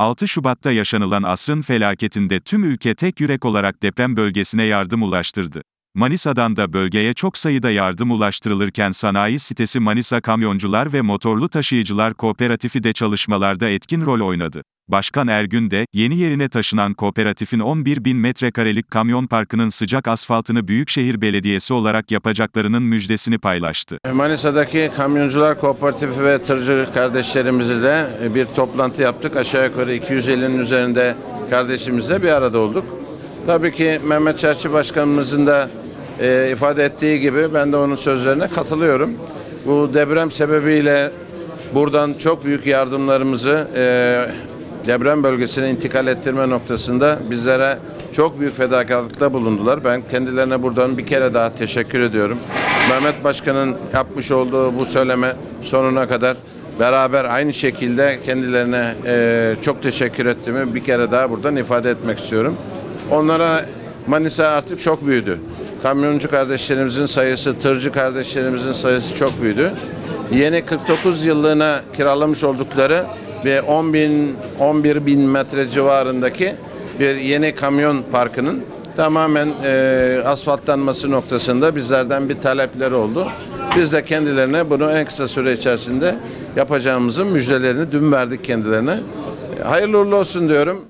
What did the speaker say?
6 Şubat'ta yaşanılan asrın felaketinde tüm ülke tek yürek olarak deprem bölgesine yardım ulaştırdı. Manisa'dan da bölgeye çok sayıda yardım ulaştırılırken sanayi sitesi Manisa Kamyoncular ve Motorlu Taşıyıcılar Kooperatifi de çalışmalarda etkin rol oynadı. Başkan Ergün de, yeni yerine taşınan kooperatifin 11 bin metrekarelik kamyon parkının sıcak asfaltını Büyükşehir Belediyesi olarak yapacaklarının müjdesini paylaştı. Manisa'daki Kamyoncular Kooperatifi ve tırcı kardeşlerimizle bir toplantı yaptık. Aşağı yukarı 250'nin üzerinde kardeşimizle bir arada olduk. Tabii ki Mehmet Çerçi Başkanımızın da e, ifade ettiği gibi ben de onun sözlerine katılıyorum. Bu deprem sebebiyle buradan çok büyük yardımlarımızı e, deprem bölgesine intikal ettirme noktasında bizlere çok büyük fedakarlıkta bulundular. Ben kendilerine buradan bir kere daha teşekkür ediyorum. Mehmet Başkan'ın yapmış olduğu bu söyleme sonuna kadar beraber aynı şekilde kendilerine e, çok teşekkür ettiğimi bir kere daha buradan ifade etmek istiyorum. Onlara Manisa artık çok büyüdü. Kamyoncu kardeşlerimizin sayısı, tırcı kardeşlerimizin sayısı çok büyüdü. Yeni 49 yıllığına kiralamış oldukları ve 10 bin, 11 bin metre civarındaki bir yeni kamyon parkının tamamen e, asfaltlanması noktasında bizlerden bir talepleri oldu. Biz de kendilerine bunu en kısa süre içerisinde yapacağımızın müjdelerini dün verdik kendilerine. Hayırlı uğurlu olsun diyorum.